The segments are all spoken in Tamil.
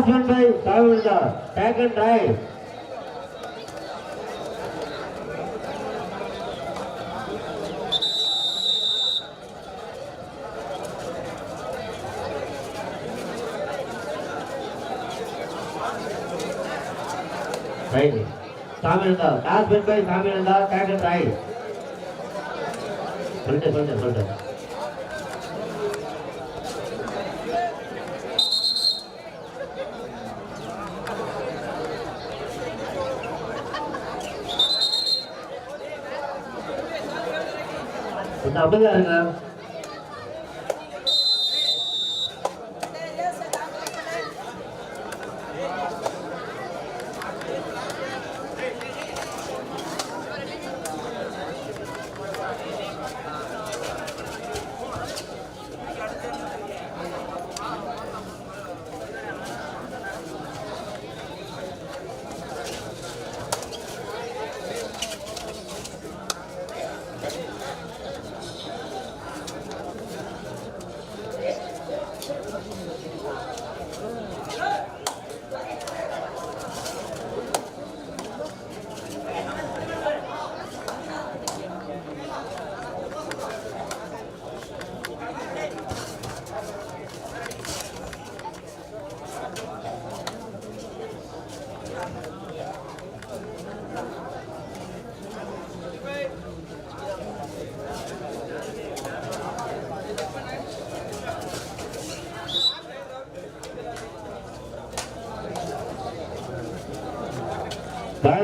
Motion by Davinda. Second right. Right. Saminanda. Last win by Saminanda. Second right. Soldier, soldier, soldier. Tao 了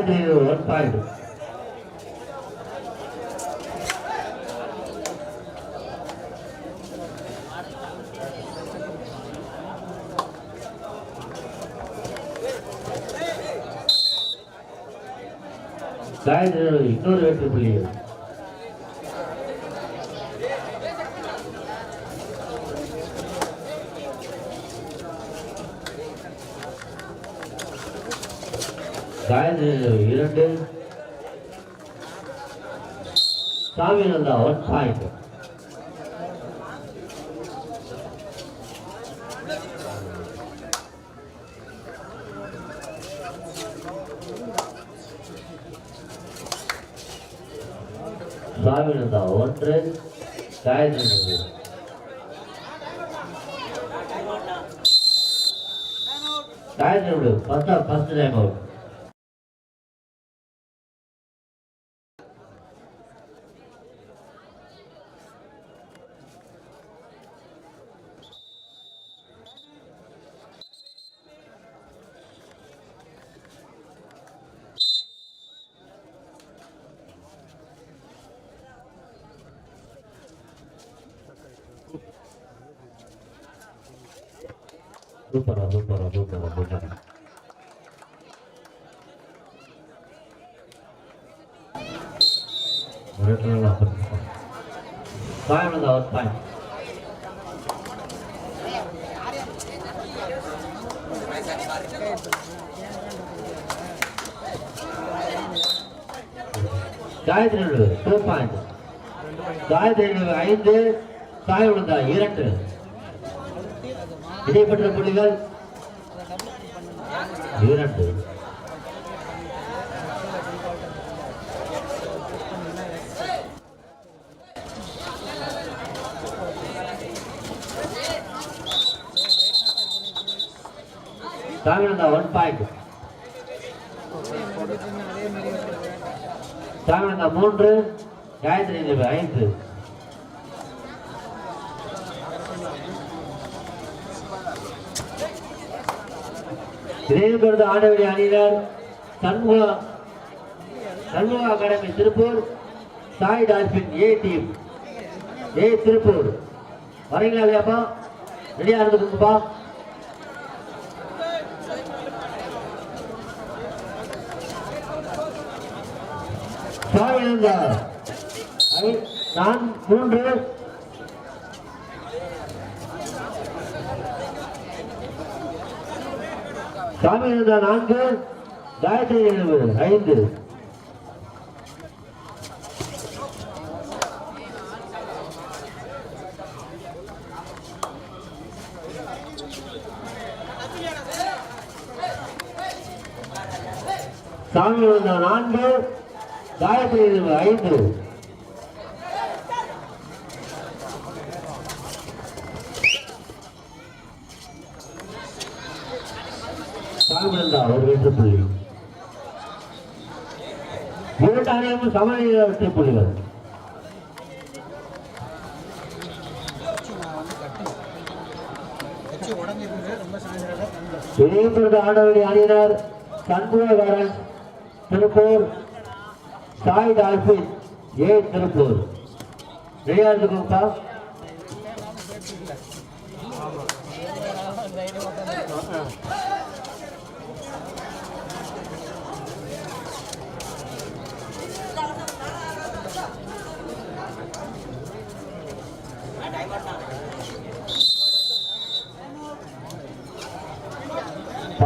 Gayathri one point Gayathri இன்னொரு வெற்றி புள்ளி காயத்ரி இரண்டு. சாமிநந்தா ஒன் பாயிண்ட் சாமிநந்தா ஒன்று காயத்ரி காயத்ரி பத்தா ஃபர்ஸ்ட் டைம் அவுட் சூப்பரா சூப்பரா சூப்பரா சூப்பரா. சாயந்தரம் அவர் point Gayathri two point Gayathri ஐந்து சாய் விழுந்தா இரண்டு. இடைப்பட்ட புள்ளிகள் இரண்டு. தாமிழந்தா ஒன் பாயிண்ட் தாமிழந்தா மூன்று காயத்ரி ஐந்து. இதையும் ஆண்டவடி அணியினர். Shanmuga Shanmuga academy Tiruppur Sai dolphin A team A Tiruppur. வரீங்களா இல்லையாப்பா? ரெடியா இருந்துக்குங்கப்பா சாய் இருந்தார் நான் மூன்று காமிருந்தா நான்கு காயத்ரி எழுபது ஐந்து. சாமி வந்த நான்கு காயத்ரி எழுபது ஐந்து. இரண்டு அணியும் சமநிலை வெற்றி புள்ளிகள். இணையப்படுத்த ஆடவடி அணியினர் சண்முகவரன் திருப்பூர் சாய் டால்பின் ஏ திருப்பூர். ரெடியா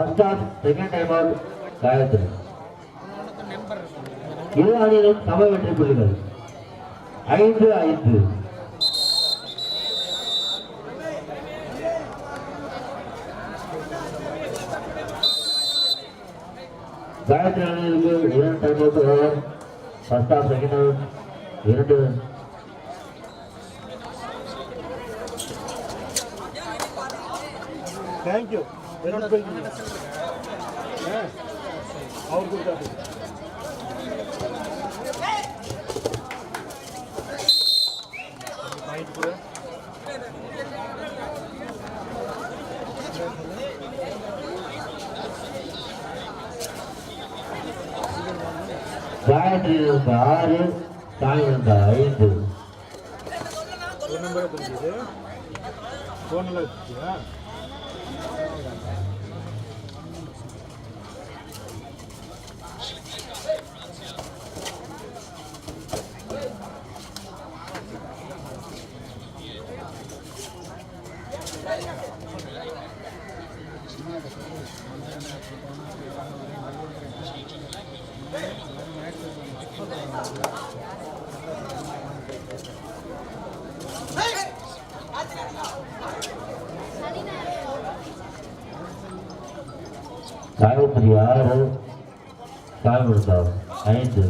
first half second half Gayathri. இரு அணியிலும் சம வெற்றி புள்ளிகள். ஐந்து ஐந்து. காயத்ரி அணியிலிருந்து இரண்டு timeout over first half second out இரண்டு. தேங்க்யூ ಅವ್ರು ಕೊಡ್ತಾರೆ ಪಾಯಿಂಟ್ ಕೂಡ காயத்ரி இருக்கு ஆறு சாய் இருக்கு ஐந்து ಫೋನ್ ನಂಬರ್ ಬಂದಿದೆ ಫೋನ್ ಎಲ್ಲ ராத்திரி ஆறு கால்மணித்தார் ஐந்து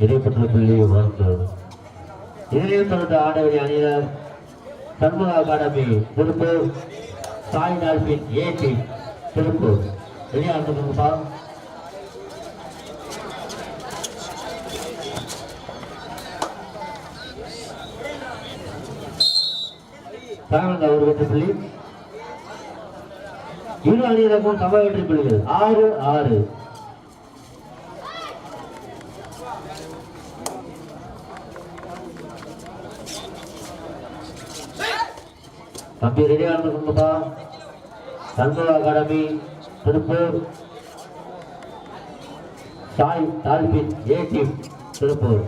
இடைப்பட்ட புள்ளி ஒன்று இதிலையும் தொடர்ந்து ஆடவரி அணியினர் சண்முக அகாடமி திருப்பூர் சாய் டால்பின் ஏடி திருப்பூர் வெளியாண்டுப்பா தாமந்த ஒரு வெற்றி புள்ளி இரு அணியினருக்கும் சம வெற்றி புள்ளிகள் ஆறு ஆறு. தம்பி ரெடியா இருந்துருங்கப்பா Shanmuga academy Tiruppur. Sai dolphin A team Tiruppur.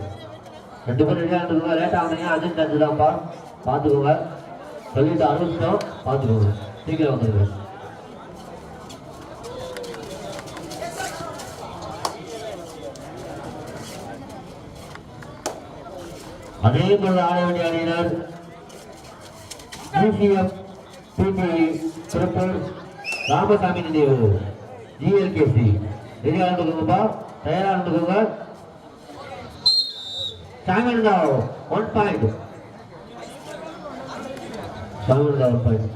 ரெண்டு பேரும் ரெடியா இருந்துருக்கோங்க லேட் ஆகுனீங்க அஞ்சு அஞ்சு தான்ப்பா பார்த்துக்கோங்க. சொல்லிட்டு ஆரம்பிச்சிட்டோம் பார்த்துக்கோங்க. சீக்கிரம் வந்துருங்க. அதே போல ஆட வேண்டிய அணியினர் டிசிஎம் பிடிஇ திருப்பூர் ராமசாமி நினைவு. ஜிஎல்கேசி ரெடியாக இருந்துக்கோங்கப்பா தயாராக இருந்துக்கோங்க சாமியல்தாவ் ஒன் பாயிண்ட் சாமியல்தாவ் ஒன் பாயிண்ட்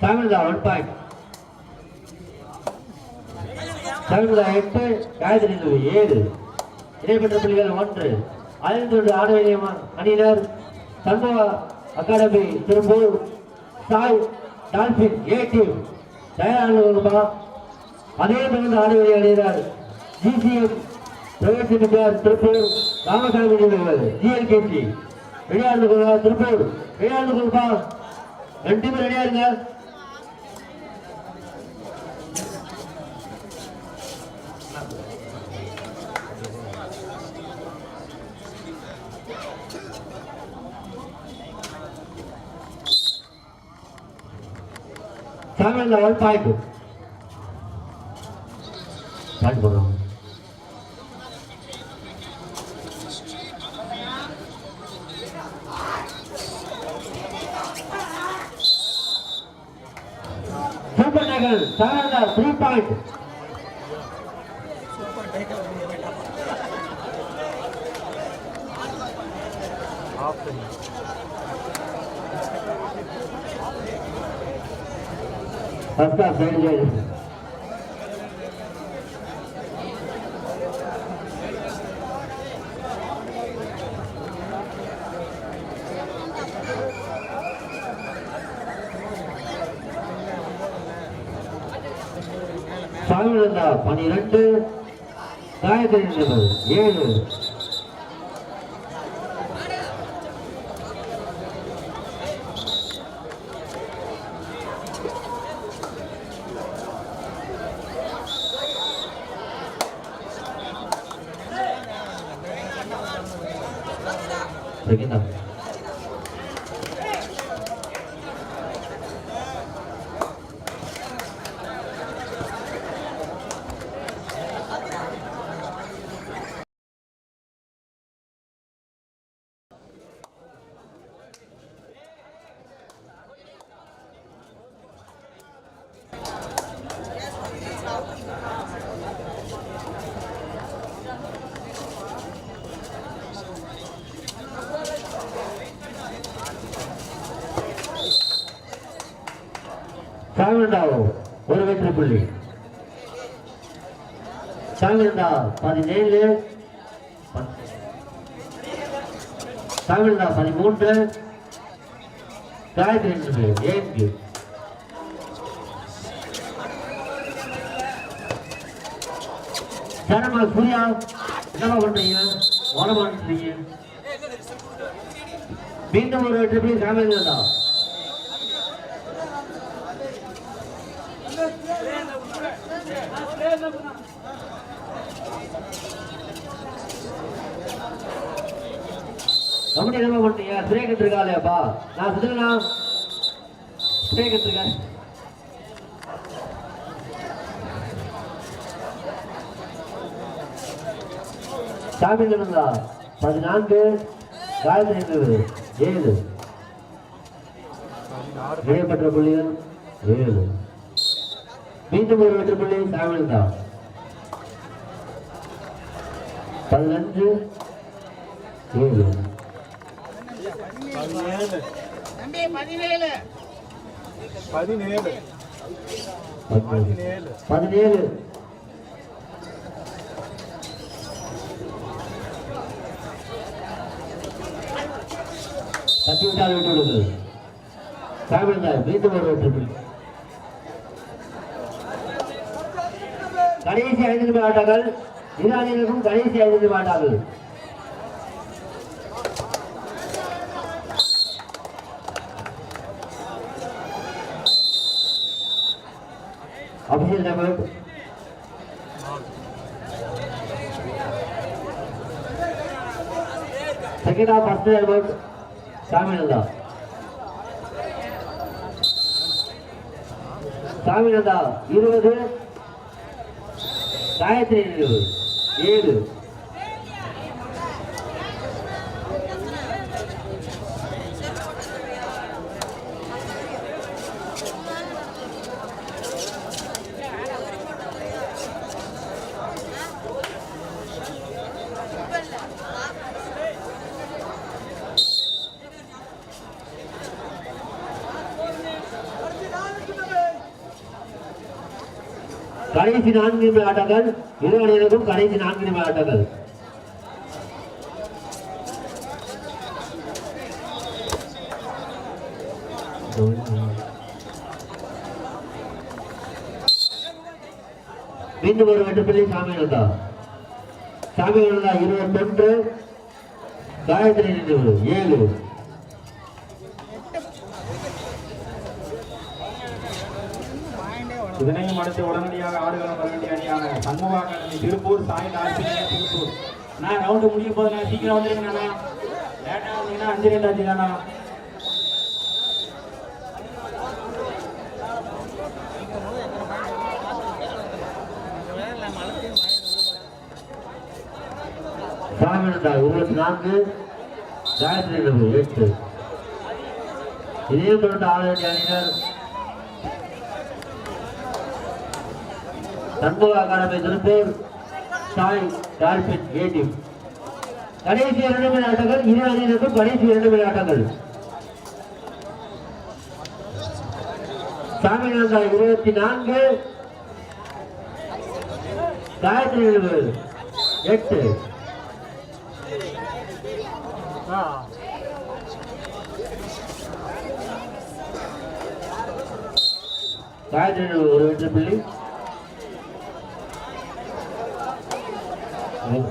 சாமியல்தாவ் ஒன் பாயிண்ட் சாமியல்தாவ் எட்டு காயத்ரி நினைவு ஏழு. இடைப்பட்ட புள்ளிகள் ஒன்று. ஐந்து ஆட வேண்டிய அணியினர் Shanmuga academy Tiruppur Sai dolphin A team தயாராகுமா அதே தொடர்ந்து ஆடுவதை அடைகிறார். GCM private seminar Tiruppur Ramasamy நிறுவனம் ஜிஎல்கேசி. விளையாண்டு கொள்வா திருப்பூர். விளையாண்டு கொள்வா ரெண்டு பேரும் ரெடியா இருங்க. Samuel level point. Point போடுறோம் சூப்பர் நகர் சாரதா த்ரீ பாயிண்ட் ஆஃப் பண்ணி ஃபர்ஸ்ட் ஆஃப் சைடு சாமிநந்தா பனிரெண்டு காயத்ரி நிபுணர் ஏழு Second up. சாமிநந்தாவோ ஒரு வெற்றி புள்ளி. சாமிநந்தா பதினேழு சாமிநந்தா பதிமூன்று. காயத்ரி நிபுணர் ஏழு சரமா சூர்யா என்ன பண்றீங்க? ஓட மீண்டும் ஒரு ட்ரிபிள் புள்ளி வந்து என்ன பண்றீங்க பிரேக் எடுத்துருக்காளேப்பா நான் சொல்லுங்கண்ணா பிரேக் கற்றுருக்கேன் சாமி பதினான்கு காயத்ரி ஏழு. ஏற்பட்ட புள்ளிகள் ஏழு. மீண்டும் ஒரு வெற்றி புள்ளி சாமி பதினஞ்சு ஏழு. பதினேழு. பதினேழு. பதினேழு. பதினேழு. பதினேழு. தட்டி விட்டால் விட்டு விடுது சாமிந்தார் மீண்டும் ஒரு வெற்றி கடைசி ஐந்து நிமிட ஆட்டங்கள் இரானியர்களுக்கும் கடைசி ஐந்து நிமிட ஆட்டங்கள் Abhishek number second half first number சாமிநந்தா சாமிநந்தா இருபது காயத்ரி இருபது ஏழு கடைசி நான்கு நிமிட ஆட்டங்கள் இரு அணியினருக்கும் கடைசி நான்கு நிமிட ஆட்டங்கள் மீண்டும் ஒரு வெட்டுப்பிள்ளை சாமி நந்தா சாமி நந்தா இருபத்தொன்று காயத்ரி ஏழு. இதனையும் அடுத்து உடனடியாக ஆடுகளம் வர வேண்டிய அணியான சண்முக அகாடமி திருப்பூர் சாய் திருப்பூர். நான் ரவுண்டு முடிய போதுண்ணா சீக்கிரம் வந்துருங்கண்ணா லேட்டாக வந்தீங்கன்னா அஞ்சு ரெண்டு அஞ்சு தானா. இருபத்தி நான்கு காயத்ரி எட்டு இதே போன்ற ஆட அணியினர் Shanmuga academy Tiruppur Sai dolphin A team கடைசி இரண்டு விளையாட்டுகள் இரு அணியினருக்கும் கடைசி இரண்டு விளையாட்டுகள் சாமிநாதா இருபத்தி நான்கு காயத்ரி எழுபது எட்டு. காயத்ரி நினைவு ஒரு வெற்றி புள்ளி. ஏய்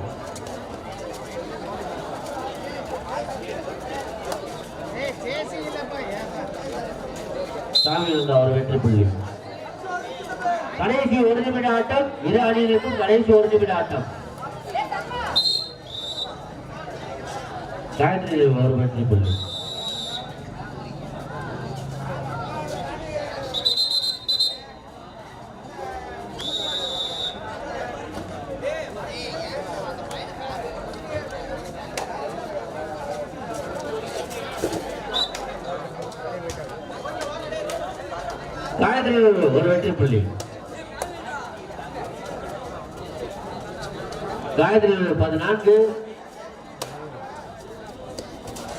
சாமி ஒரு வெற்றி புள்ளி. கடைசி ஒரு நிமிட ஆட்டம் இரு அணியினருக்கும் கடைசி ஒரு நிமிட ஆட்டம். காயத்ரி ஒரு வெற்றி புள்ளி. காயத்ரி ஒரு வெற்றி புள்ளி. காயத்ரி பதினான்கு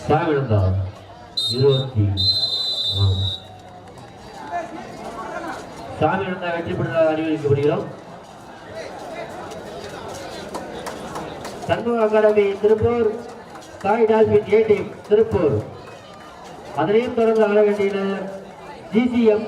சாமிழந்தா இருபத்தி சாமி இருந்தா வெற்றி பெற்றதாக அறிவிக்கப்படுகிறோம் Shanmuga academy Tiruppur Sai dolphin A team Tiruppur. அதனையும் தொடர்ந்து ஆட வேண்டியது ஜிசிஎம்